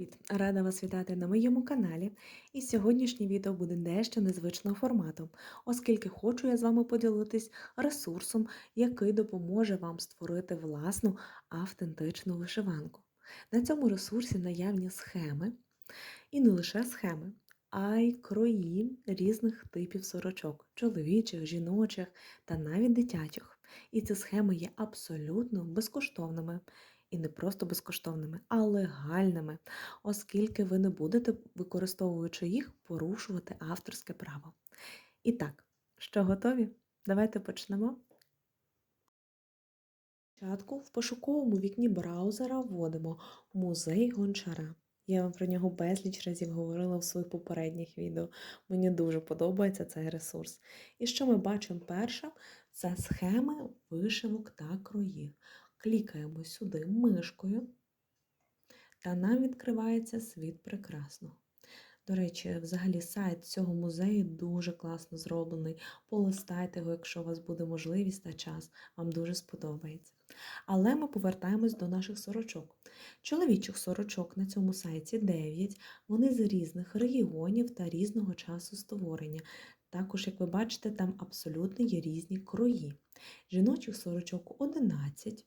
Привіт! Рада вас вітати на моєму каналі. І сьогоднішнє відео буде дещо незвичного формату, оскільки хочу я з вами поділитись ресурсом, який допоможе вам створити власну автентичну вишиванку. На цьому ресурсі наявні схеми, і не лише схеми, а й крої різних типів сорочок чоловічих, жіночих та навіть дитячих. І ці схеми є абсолютно безкоштовними. І не просто безкоштовними, а легальними, оскільки ви не будете, використовуючи їх, порушувати авторське право. І так, що готові? Давайте почнемо. Спочатку в пошуковому вікні браузера вводимо музей гончара. Я вам про нього безліч разів говорила в своїх попередніх відео. Мені дуже подобається цей ресурс. І що ми бачимо перше? Це схеми вишивок та кроїв. Клікаємо сюди мишкою, та нам відкривається світ прекрасного. До речі, взагалі сайт цього музею дуже класно зроблений. Полистайте його, якщо у вас буде можливість та час, вам дуже сподобається. Але ми повертаємось до наших сорочок. Чоловічих сорочок на цьому сайті 9, вони з різних регіонів та різного часу створення. Також, як ви бачите, там абсолютно є різні крої. Жіночих сорочок 11,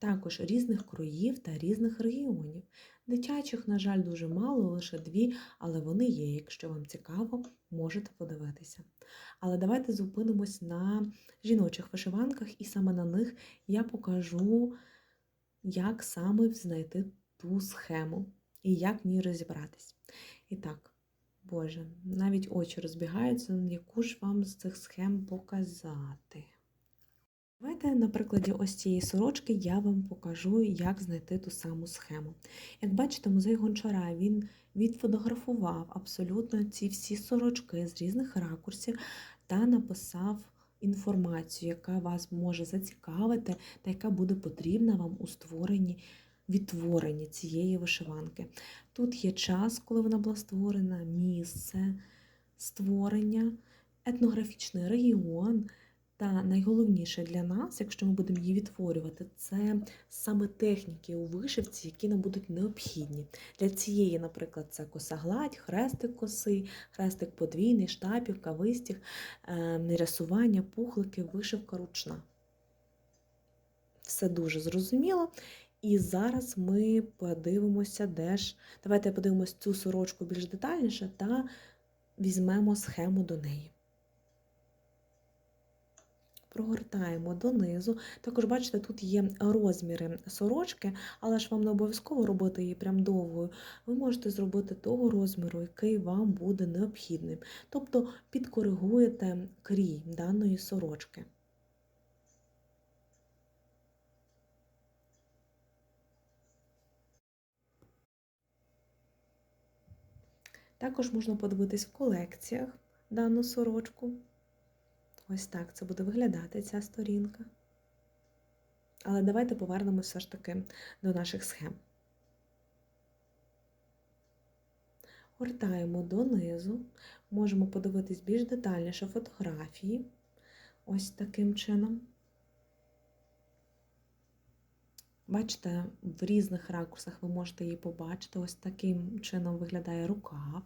також різних кроїв та різних регіонів. Дитячих, на жаль, дуже мало, лише дві, але вони є. Якщо вам цікаво, можете подивитися. Але давайте зупинимось на жіночих вишиванках, і саме на них я покажу, як саме знайти ту схему і як в ній розібратись. І так, Боже, навіть очі розбігаються, яку ж вам з цих схем показати. Давайте на прикладі ось цієї сорочки я вам покажу, як знайти ту саму схему. Як бачите, музей гончара він відфотографував абсолютно ці всі сорочки з різних ракурсів та написав інформацію, яка вас може зацікавити та яка буде потрібна вам у створенні відтворенні цієї вишиванки. Тут є час, коли вона була створена, місце створення, етнографічний регіон. Та найголовніше для нас, якщо ми будемо її відтворювати, це саме техніки у вишивці, які нам будуть необхідні. Для цієї, наприклад, це косагладь, хрестик коси, хрестик подвійний, штапівка, вистіг, ем, рисування, пухлики, вишивка ручна. Все дуже зрозуміло. І зараз ми подивимося, де ж. Давайте подивимося цю сорочку більш детальніше та візьмемо схему до неї. Прогортаємо донизу. Також, бачите, тут є розміри сорочки, але ж вам не обов'язково робити її прям довгою. Ви можете зробити того розміру, який вам буде необхідним. Тобто підкоригуєте крій даної сорочки. Також можна подивитись в колекціях дану сорочку. Ось так це буде виглядати ця сторінка. Але давайте повернемося все ж таки до наших схем. Гортаємо донизу, можемо подивитись більш детальніше фотографії. Ось таким чином. Бачите, в різних ракурсах ви можете її побачити. Ось таким чином виглядає рукав.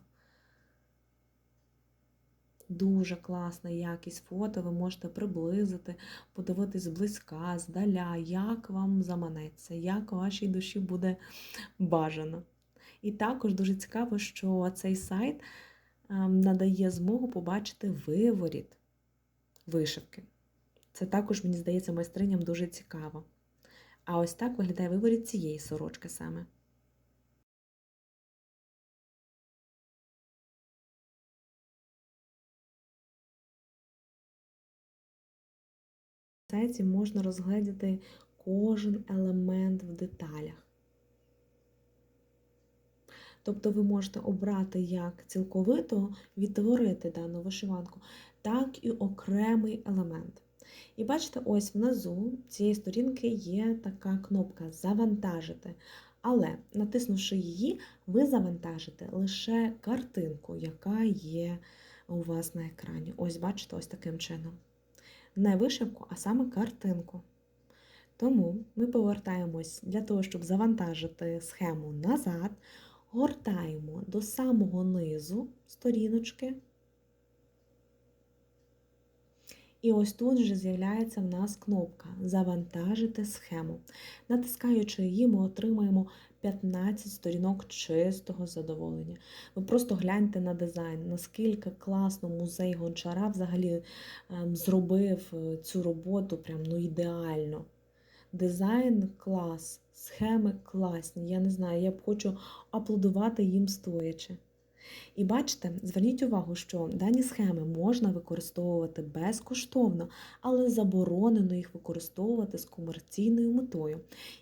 Дуже класна якість фото, ви можете приблизити, подивитись зблизька, здаля, як вам заманеться, як вашій душі буде бажано. І також дуже цікаво, що цей сайт ем, надає змогу побачити виворіт вишивки. Це також, мені здається, майстриням дуже цікаво. А ось так виглядає виворіт цієї сорочки саме. Сайті можна розгледіти кожен елемент в деталях. Тобто ви можете обрати як цілковито відтворити дану вишиванку, так і окремий елемент. І бачите, ось внизу цієї сторінки є така кнопка Завантажити. Але, натиснувши її, ви завантажите лише картинку, яка є у вас на екрані. Ось, бачите, ось таким чином не вишивку, а саме картинку. Тому ми повертаємось для того, щоб завантажити схему назад, Гортаємо до самого низу сторіночки. І ось тут вже з'являється в нас кнопка Завантажити схему. Натискаючи її, ми отримаємо 15 сторінок чистого задоволення. Ви просто гляньте на дизайн, наскільки класно музей гончара взагалі ем, зробив е, цю роботу прям ну ідеально. Дизайн клас, схеми класні. Я не знаю, я б хочу аплодувати їм стоячи. І бачите, зверніть увагу, що дані схеми можна використовувати безкоштовно, але заборонено їх використовувати з комерційною метою.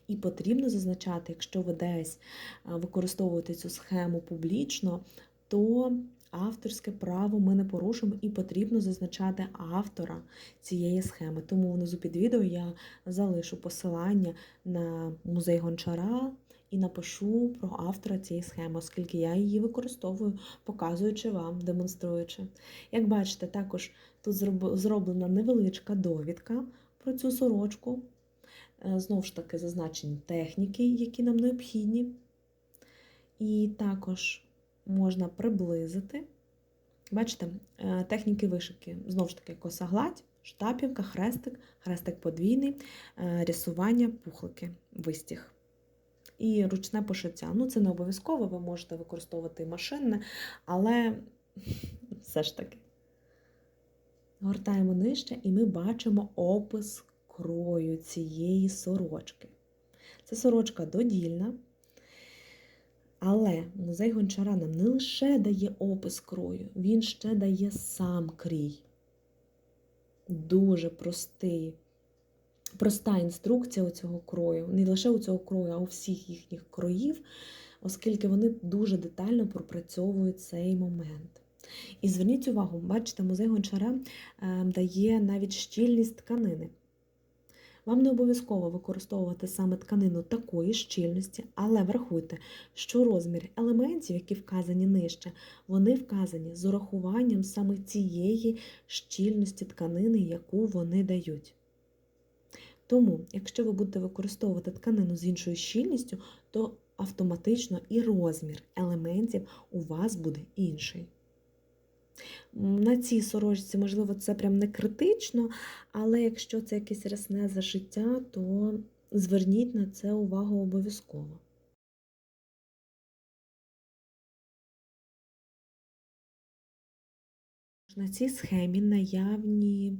І потрібно зазначати, якщо ви десь використовуєте цю схему публічно, то авторське право ми не порушимо і потрібно зазначати автора цієї схеми. Тому внизу під відео я залишу посилання на музей гончара і напишу про автора цієї схеми, оскільки я її використовую, показуючи вам, демонструючи. Як бачите, також тут зроблена невеличка довідка про цю сорочку. Е, знову ж таки, зазначені техніки, які нам необхідні. І також можна приблизити. Бачите, е, техніки вишивки, знову ж таки, коса гладь, штапівка, хрестик, хрестик подвійний, е, рисування, пухлики, вистіг і ручне пошиття. Ну, це не обов'язково, ви можете використовувати машинне, але все ж таки. Гортаємо нижче, і ми бачимо опис крою цієї сорочки. Це сорочка додільна. Але музей гончара нам не лише дає опис крою, він ще дає сам крій. Дуже простий, проста інструкція у цього крою, не лише у цього крою, а у всіх їхніх кроїв, оскільки вони дуже детально пропрацьовують цей момент. І зверніть увагу, бачите, музей гончара ем, дає навіть щільність тканини. Вам не обов'язково використовувати саме тканину такої щільності, але врахуйте, що розмір елементів, які вказані нижче, вони вказані з урахуванням саме цієї щільності тканини, яку вони дають. Тому, якщо ви будете використовувати тканину з іншою щільністю, то автоматично і розмір елементів у вас буде інший. На цій сорочці, можливо, це прям не критично, але якщо це якесь рясне зашиття, то зверніть на це увагу обов'язково. На цій схемі наявні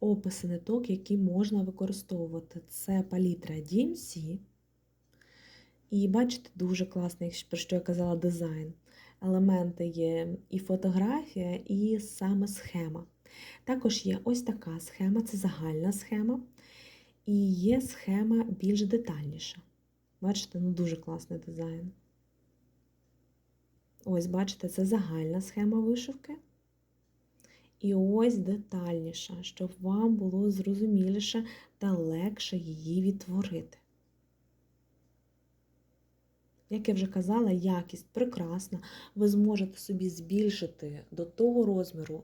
описи ниток, які можна використовувати. Це палітра DMC. І бачите, дуже класний, про що я казала, дизайн. Елементи є і фотографія, і саме схема. Також є ось така схема це загальна схема. І є схема більш детальніша. Бачите, ну дуже класний дизайн. Ось, бачите, це загальна схема вишивки. І ось детальніша, щоб вам було зрозуміліше та легше її відтворити. Як я вже казала, якість прекрасна, ви зможете собі збільшити до того розміру,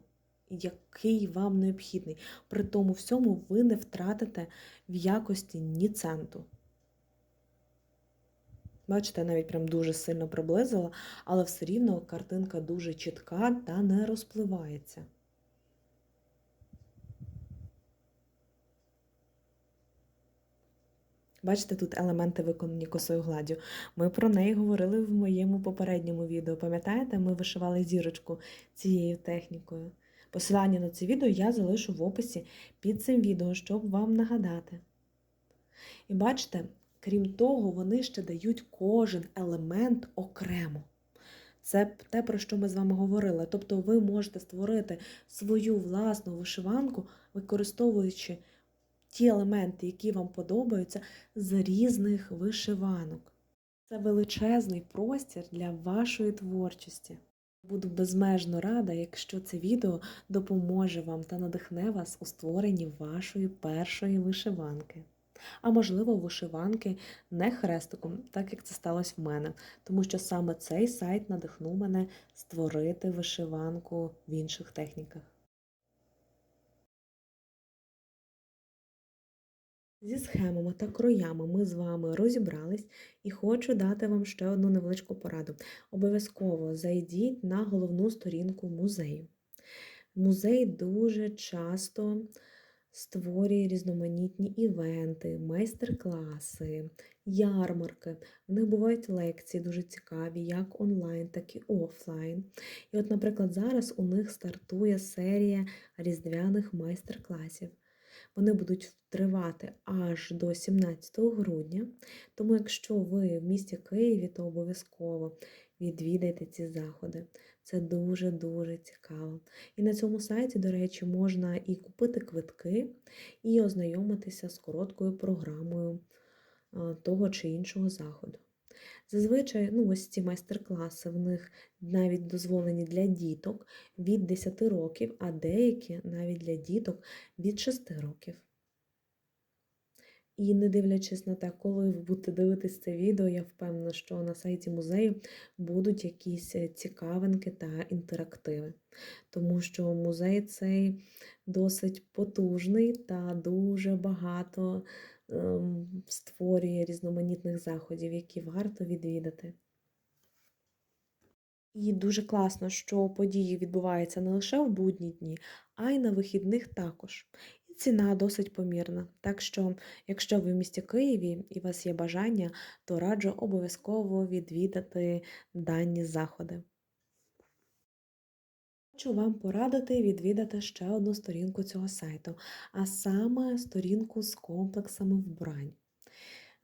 який вам необхідний. При тому всьому ви не втратите в якості ні центу. Бачите, я навіть прям дуже сильно приблизила, але все рівно картинка дуже чітка та не розпливається. Бачите, тут елементи виконані косою гладдю. Ми про неї говорили в моєму попередньому відео. Пам'ятаєте, ми вишивали зірочку цією технікою. Посилання на це відео я залишу в описі під цим відео, щоб вам нагадати. І бачите, крім того, вони ще дають кожен елемент окремо. Це те, про що ми з вами говорили. Тобто ви можете створити свою власну вишиванку, використовуючи ті елементи, які вам подобаються, з різних вишиванок. Це величезний простір для вашої творчості. Буду безмежно рада, якщо це відео допоможе вам та надихне вас у створенні вашої першої вишиванки. А можливо, вишиванки не хрестиком, так як це сталося в мене, тому що саме цей сайт надихнув мене створити вишиванку в інших техніках. Зі схемами та кроями ми з вами розібрались і хочу дати вам ще одну невеличку пораду. Обов'язково зайдіть на головну сторінку музею. Музей дуже часто створює різноманітні івенти, майстер-класи, ярмарки. В них бувають лекції дуже цікаві, як онлайн, так і офлайн. І от, наприклад, зараз у них стартує серія різдвяних майстер-класів. Вони будуть тривати аж до 17 грудня. Тому, якщо ви в місті Києві, то обов'язково відвідайте ці заходи. Це дуже-дуже цікаво. І на цьому сайті, до речі, можна і купити квитки, і ознайомитися з короткою програмою того чи іншого заходу. Зазвичай, ну, ось ці майстер-класи в них навіть дозволені для діток від 10 років, а деякі навіть для діток від 6 років. І не дивлячись на те, коли ви будете дивитись це відео, я впевнена, що на сайті музею будуть якісь е, цікавинки та інтерактиви. Тому що музей цей досить потужний та дуже багато створює різноманітних заходів, які варто відвідати. І дуже класно, що події відбуваються не лише в будні дні, а й на вихідних також. І ціна досить помірна. Так що, якщо ви в місті Києві і у вас є бажання, то раджу обов'язково відвідати дані заходи. Хочу вам порадити відвідати ще одну сторінку цього сайту, а саме сторінку з комплексами вбрань.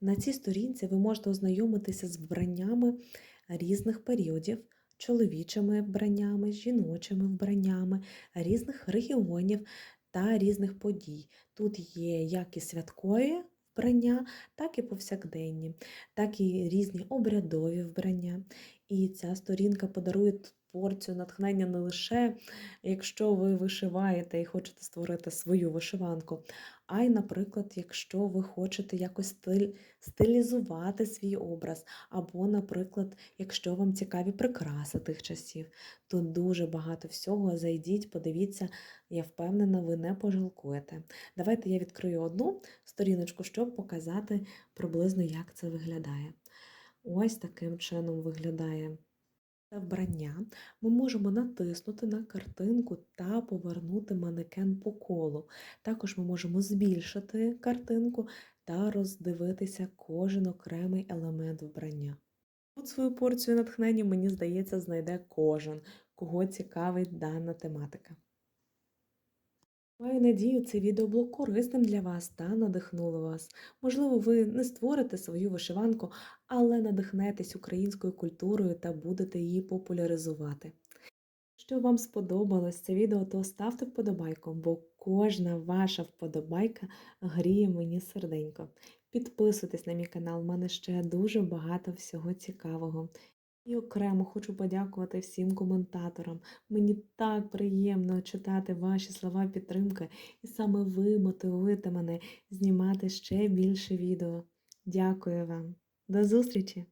На цій сторінці ви можете ознайомитися з вбраннями різних періодів, чоловічими вбраннями, жіночими вбраннями, різних регіонів та різних подій. Тут є як і святкові вбрання, так і повсякденні, так і різні обрядові вбрання. І ця сторінка подарує порцію натхнення не лише якщо ви вишиваєте і хочете створити свою вишиванку, а й, наприклад, якщо ви хочете якось стиль, стилізувати свій образ, або, наприклад, якщо вам цікаві прикраси тих часів, то дуже багато всього. Зайдіть, подивіться, я впевнена, ви не пожалкуєте. Давайте я відкрию одну сторіночку, щоб показати приблизно, як це виглядає. Ось таким чином виглядає це вбрання. Ми можемо натиснути на картинку та повернути манекен по колу. Також ми можемо збільшити картинку та роздивитися кожен окремий елемент вбрання. Тут свою порцію натхнення, мені здається, знайде кожен, кого цікавить дана тематика. Маю надію, це відео було корисним для вас та надихнуло вас. Можливо, ви не створите свою вишиванку, але надихнетесь українською культурою та будете її популяризувати. Якщо вам сподобалось це відео, то ставте вподобайку, бо кожна ваша вподобайка гріє мені серденько. Підписуйтесь на мій канал, в мене ще дуже багато всього цікавого. І окремо хочу подякувати всім коментаторам. Мені так приємно читати ваші слова підтримки, і саме ви мотивуєте мене знімати ще більше відео. Дякую вам. До зустрічі!